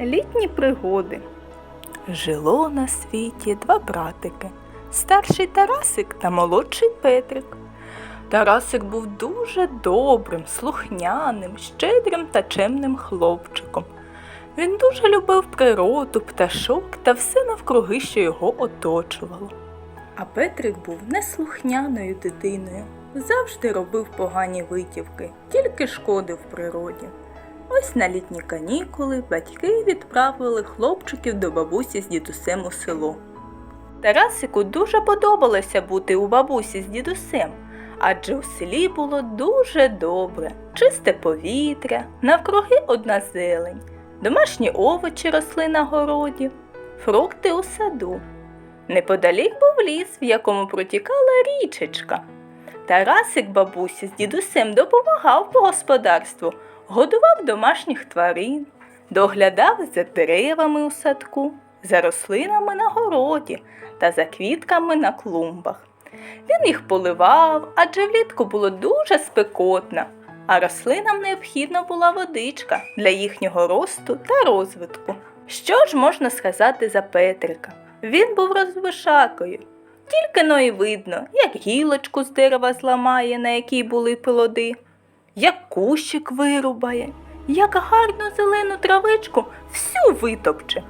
Літні пригоди. Жило на світі два братики старший Тарасик та молодший Петрик. Тарасик був дуже добрим, слухняним, щедрим та чемним хлопчиком. Він дуже любив природу, пташок та все навкруги, що його оточувало. А Петрик був неслухняною дитиною, завжди робив погані витівки, тільки шкодив природі. Ось на літні канікули батьки відправили хлопчиків до бабусі з дідусем у село. Тарасику дуже подобалося бути у бабусі з дідусем, адже у селі було дуже добре, чисте повітря, навкруги одна зелень, домашні овочі росли на городі, фрукти у саду. Неподалік був ліс, в якому протікала річечка. Тарасик бабусі з дідусем допомагав по господарству, годував домашніх тварин, доглядав за деревами у садку, за рослинами на городі та за квітками на клумбах. Він їх поливав, адже влітку було дуже спекотно, а рослинам необхідна була водичка для їхнього росту та розвитку. Що ж можна сказати за Петрика? Він був розвишакою. Тільки но й видно, як гілочку з дерева зламає, на якій були плоди, як кущик вирубає, як гарну зелену травичку всю витопче.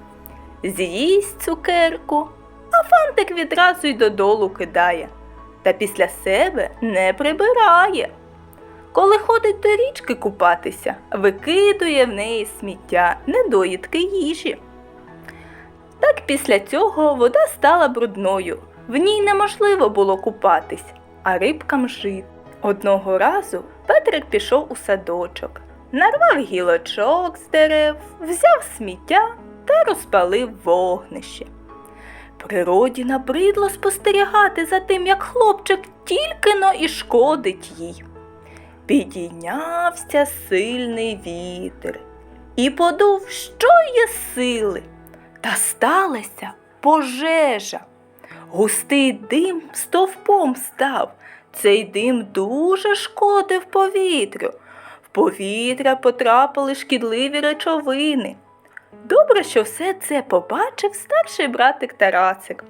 З'їсть цукерку, а фантик відразу й додолу кидає, та після себе не прибирає. Коли ходить до річки купатися, викидує в неї сміття, недоїдки їжі. Так після цього вода стала брудною, в ній неможливо було купатись, а рибкам жити. Одного разу Петрик пішов у садочок, нарвав гілочок з дерев, взяв сміття та розпалив вогнище. Природі набридло спостерігати за тим, як хлопчик тільки но і шкодить їй. Підійнявся сильний вітер і подув, що є сили, та сталася пожежа. Густий дим стовпом став. Цей дим дуже шкодив повітрю. В повітря потрапили шкідливі речовини. Добре, що все це побачив старший братик Тарасик.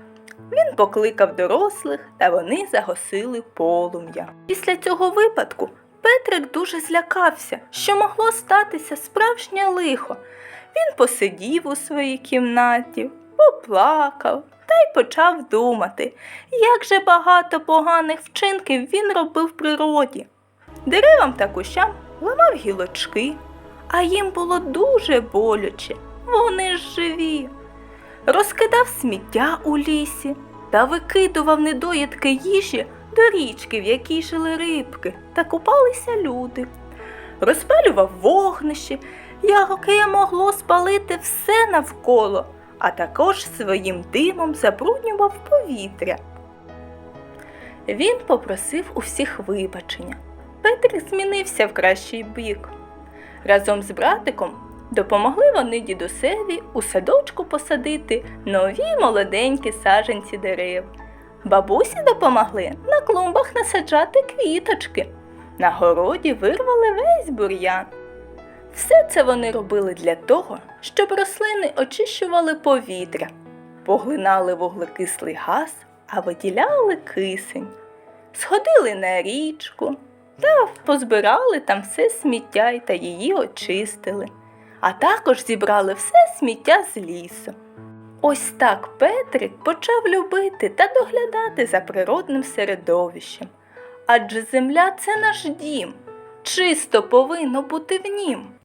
Він покликав дорослих, та вони загасили полум'я. Після цього випадку Петрик дуже злякався, що могло статися справжнє лихо. Він посидів у своїй кімнаті, поплакав та й почав думати, як же багато поганих вчинків він робив в природі. Деревам та кущам ламав гілочки, а їм було дуже боляче. Вони ж живі. Розкидав сміття у лісі та викидував недоїдки їжі до річки, в якій жили рибки, та купалися люди. Розпалював вогнище, яке могло спалити все навколо, а також своїм димом забруднював повітря. Він попросив у всіх вибачення. Петрик змінився в кращий бік. Разом з братиком допомогли вони дідусеві у садочку посадити нові молоденькі саженці дерев. Бабусі допомогли на клумбах насаджати квіточки. На городі вирвали весь бур'ян. Все це вони робили для того, щоб рослини очищували повітря, поглинали вуглекислий газ, а виділяли кисень. Сходили на річку та позбирали там все сміття та її очистили, а також зібрали все сміття з лісу. Ось так Петрик почав любити та доглядати за природним середовищем. Адже земля це наш дім, чисто повинно бути в нім.